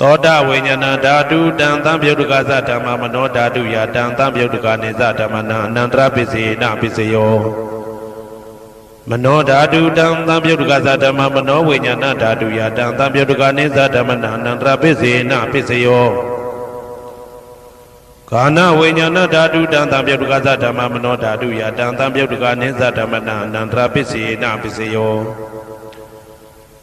သောတာဝိညာဏဓာတုတံသံပြုတ်တကသဓမ္မမနောဓာတုယတံသံပြုတ်တကနေသဓမ္မနံအနန္တရပစ္စယေနပစ္စယောမနောဓာတုတံသံပြုတ်တကသဓမ္မမနောဝိညာဏဓာတုယတံသံပြုတ်တကနေသဓမ္မနံအနန္တရပစ္စယေနပစ္စယောခန္ဓာဝိညာဏဓာတုတံသံပြုတ်တကသဓမ္မမနောဓာတုယတံသံပြုတ်တကနေသဓမ္မနံအနန္တရပစ္စယေနပစ္စယော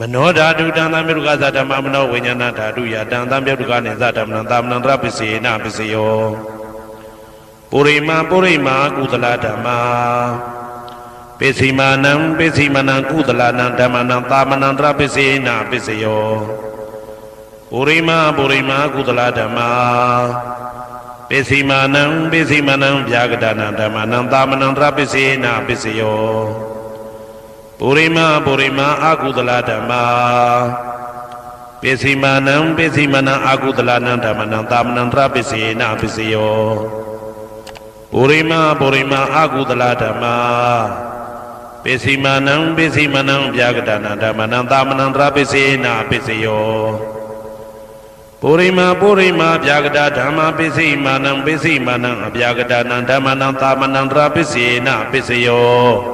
မနောဓာတုတံသံမြုကသဓမ္မမနောဝိညာဏဓာတုယတံသံမြုကနေသဓမ္မနံသာမဏံတရပစ္စေနပစ္စယောပုရိမာပုရိမာကုသလဓမ္မာပိစိမာနံပိစိမနံကုသလနံဓမ္မနံသာမဏံတရပစ္စေနပစ္စယောပုရိမာပုရိမာကုသလဓမ္မာပိစိမာနံပိစိမနံဗျာကတနံဓမ္မနံသာမဏံတရပစ္စေနပစ္စယော ပုရိမာပုရိမာအာကုသလဓမ္မာပစ္စည်းမာနံပစ္စည်းမနံအာကုသလနံဓမ္မနံတာမနံတရပစ္စယေနပစ္စယောပုရိမာပုရိမာအာကုသလဓမ္မာပစ္စည်းမာနံပစ္စည်းမနံဗျာကတနာဓမ္မနံတာမနံတရပစ္စယေနပစ္စယောပုရိမာပုရိမာဗျာကတဓမ္မာပစ္စည်းမာနံပစ္စည်းမနံအဗျာကတနာဓမ္မနံတာမနံတရပစ္စယေနပစ္စယော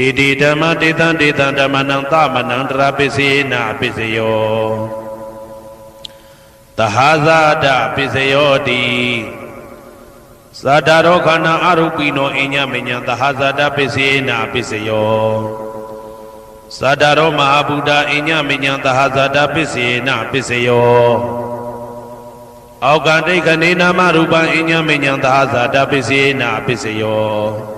တေတိဓမ္မတေတံတေတံဓမ္မနံသမနံတရာပစ္စေနပစ္စယောတဟာဇာတပစ္စယောတိသာတာရောခန္ဓာအရုပိနောအညမညံတဟာဇာတပစ္စေနပစ္စယောသာတာရောမဟာဗုဒ္ဓအညမညံတဟာဇာတပစ္စေနပစ္စယောအောက်ကတိတ်ခနေနာမရူပံအညမညံတဟာဇာတပစ္စေနပစ္စယော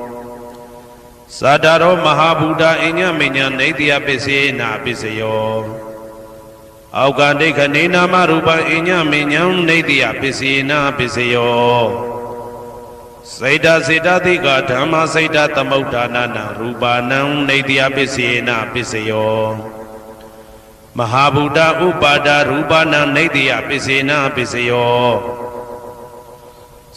သတ္တရောမဟာဗုဒ္ဓအညမဉ္ဉံနေတယပစ္စယေနပစ္စယောအောက်ကဒိဋ္ဌနေနာမရူပံအညမဉ္ဉံနေတယပစ္စယေနပစ္စယောစေတစေတသိကဓမ္မစေတသမုဋ္ဌာနာနာရူပါဏံနေတယပစ္စယေနပစ္စယောမဟာဗုဒ္ဓဥပါဒရူပနာနေတယပစ္စေနာပစ္စယော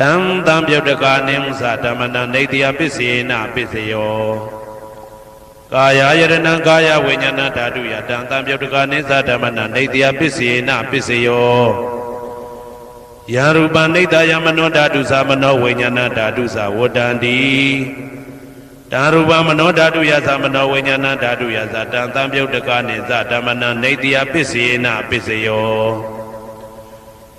တံတံပြုတ်တကာနိမသဓမ္မနနေတယပစ္စေနပစ္စယောကာယယရဏံကာယဝိညာဏဓာတုယတံတံပြုတ်တကာနိသဓမ္မနနေတယပစ္စေနပစ္စယောယာရူပနိတယမနောဓာတုသမနောဝိညာဏဓာတုသဝတ္တန္တိတာရူပမနောဓာတုယသမနောဝိညာဏဓာတုယသတံတံပြုတ်တကာနိသဓမ္မနနေတယပစ္စေနပစ္စယော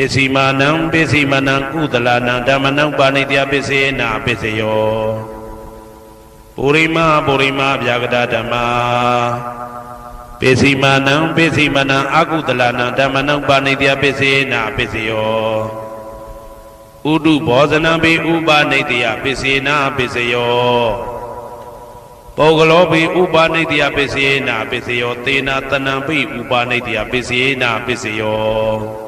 ပိစီမာနံပိစီမာနံကုသလနံဓမ္မနံပါဏိတယပစ္စေနပစ္စယောပုရိမာပုရိမာဗျာကတဓမ္မာပိစီမာနံပိစီမာနံအကုသလနံဓမ္မနံပါဏိတယပစ္စေနပစ္စယောဥဒုဘောဇနံပိဥပနိတယပစ္စေနပစ္စယောပုဂ္ဂလောပိဥပနိတယပစ္စေနပစ္စယောသေနာတနံပိဥပနိတယပစ္စေနပစ္စယော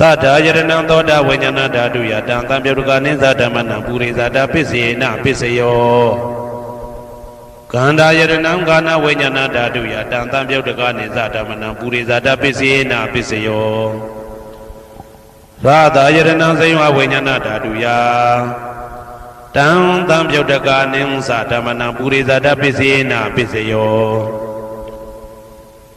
တထာယရဏံသောတာဝိညာဏဓာတုယတံတံပြုတ်ကနိသဓမ္မနံပုရိသတာပစ္စေနပစ္စယောကန္တာယရဏံကာနဝိညာဏဓာတုယတံတံပြုတ်ကနိသဓမ္မနံပုရိသတာပစ္စေနပစ္စယောရာသာယရဏံစိဝဝိညာဏဓာတုယတံတံပြုတ်တကာနိသဓမ္မနံပုရိသတပစ္စေနပစ္စယော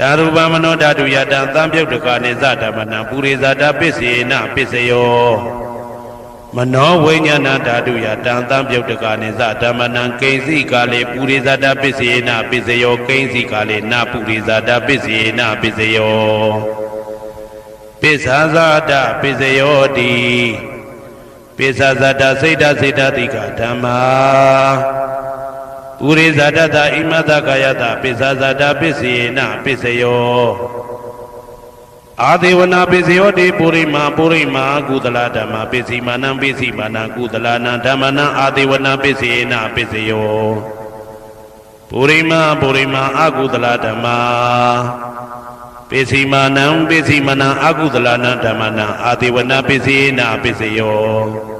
ဓာရူပမနောဓာတုယတံသံပြုတ်တကာနိသဓမ္မနံပုရိသတပစ္စေနပစ္စယောမနောဝိညာဏဓာတုယတံသံပြုတ်တကာနိသဓမ္မနံကိဉ္စီကာလေပုရိသတပစ္စေနပစ္စယောကိဉ္စီကာလေနပုရိသတပစ္စေနပစ္စယောပိစ္ဆာဇာတပစ္စယောတိပိစ္ဆာဇာတစိတ်တစိတ်တတိကဓမ္မာ ပုရိဇာတတဣမတကာယတပိစ္ဆာဇာတပစ္စေနပစ္စယောအာဒေဝနာပစ္စယောတိပုရိမာပုရိမာကုသလဓမ္မပစ္စည်းမာနံပစ္စည်းမာနံကုသလနာဓမ္မနံအာဒေဝနာပစ္စေနပစ္စယောပုရိမာပုရိမာအကုသလဓမ္မာပိစီမာနံပိစီမနံအကုသလနာဓမ္မနံအာတိဝနာပိစီနာပိစယော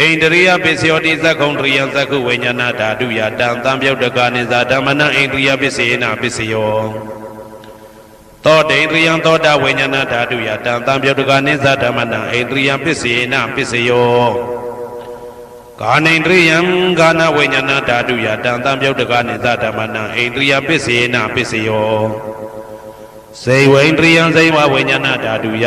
ဣန္ဒရိယပစ္စယောတိသက္ကုံတရိယသက္ကုဝိညာဏဓာတုယတံတံပြုတ်တကနိသဓမ္မနံဣန္ဒရိယပစ္စေနပစ္စယောသောတေန္ဒရိယံသောတဝိညာဏဓာတုယတံတံပြုတ်တကနိသဓမ္မနံဣန္ဒရိယပစ္စေနပစ္စယောကာနိန္ဒရိယံကာနဝိညာဏဓာတုယတံတံပြုတ်တကနိသဓမ္မနံဣန္ဒရိယပစ္စေနပစ္စယောစေဝိန္ဒရိယံစေဝဝိညာဏဓာတုယ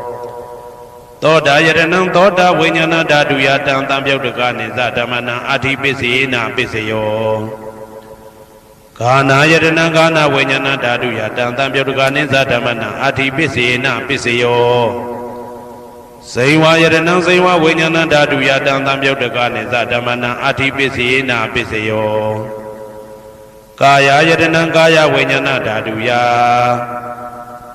သောတာယရဏံသောတာဝိညာဏဓာတုယတံတံပြုတ်တကနိသဓမ္မနံအဋ္ဌိပစ္စေနပစ္စယောဂာနာယရဏံဂာနာဝိညာဏဓာတုယတံတံပြုတ်တကနိသဓမ္မနံအဋ္ဌိပစ္စေနပစ္စယောဇိဝယရဏံဇိဝဝိညာဏဓာတုယတံတံပြုတ်တကနိသဓမ္မနံအဋ္ဌိပစ္စေနာပစ္စယောကာယယတနံကာယဝိညာဏဓာတုယ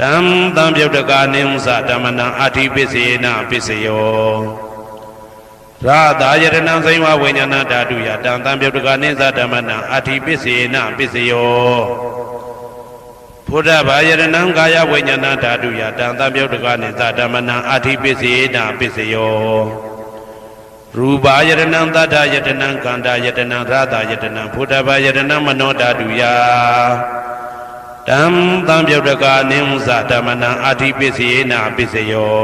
တံတံပြုတ်တကနိသဓမ္မနံအဋ္ဌိပစ္စေနာပစ္စယောရာသာယရဏံဇိဝဝိညာဏဓာတုယတံတံပြုတ်တကနိသဓမ္မနံအဋ္ဌိပစ္စေနာပစ္စယောဘုဒ္ဓဘာယရဏံကာယဝိညာဏဓာတုယတံတံပြုတ်တကနိသဓမ္မနံအဋ္ဌိပစ္စေနာပစ္စယောရူပါယရဏံသတ္တယတနံကန္တာယတနံရာသာယတနံဘုဒ္ဓဘာယရဏံမနောဓာတုယ တံတံပြုတ်တကနိသဓမ္မနံအဋ္ဌိပစ္စေနာပစ္စယော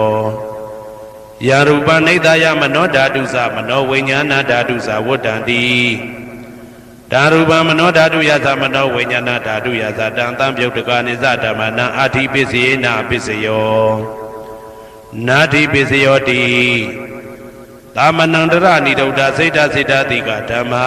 ယာရူပနိဒာယမနောဓာတုသမနောဝိညာဏဓာတုသဝတ္တံတိဓာရူပမနောဓာတုယသမနောဝိညာဏဓာတုယသတံတံပြုတ်တကနိသဓမ္မနံအဋ္ဌိပစ္စေနာပစ္စယောနာတိပစ္စယောတိသာမဏံတရဏိဒုဒ္ဓစိတ်တစိတ်တတိကဓမ္မာ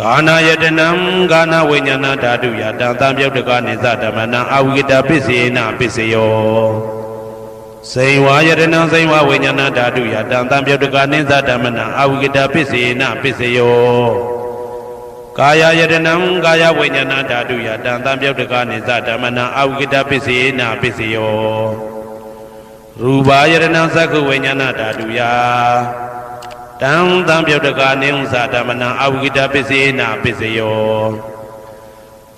ကာနာယတနံကာနာဝိညာဏဓာတုယတံတံပြုတ်တကနိသဓမ္မနံအာဝိကတပစ္စေနာပစ္စယောဇိဝါယတနံဇိဝဝိညာဏဓာတုယတံတံပြုတ်တကနိသဓမ္မနံအာဝိကတပစ္စေနာပစ္စယောကာယယတနံကာယဝိညာဏဓာတုယတံတံပြုတ်တကနိသဓမ္မနံအာဝိကတပစ္စေနာပစ္စယောရူပါယတနံသက္ခုဝိညာဏဓာတုယ တံတံပြုတ်တကနိဥ္စဓမ္မနံအဝိကတပစ္စေနာပစ္စယော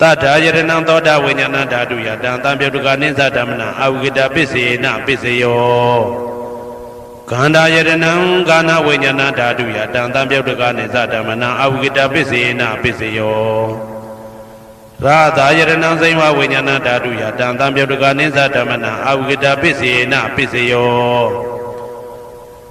တတ္ထာယရဏံသောတာဝိညာဏဓာတုယတံတံပြုတ်တကနိသဓမ္မနံအဝိကတပစ္စေနာပစ္စယောကန္တာယရဏံကာနဝိညာဏဓာတုယတံတံပြုတ်တကနိသဓမ္မနံအဝိကတပစ္စေနာပစ္စယောရာသာယရဏံစိမဝိညာဏဓာတုယတံတံပြုတ်တကနိသဓမ္မနံအဝိကတပစ္စေနာပစ္စယော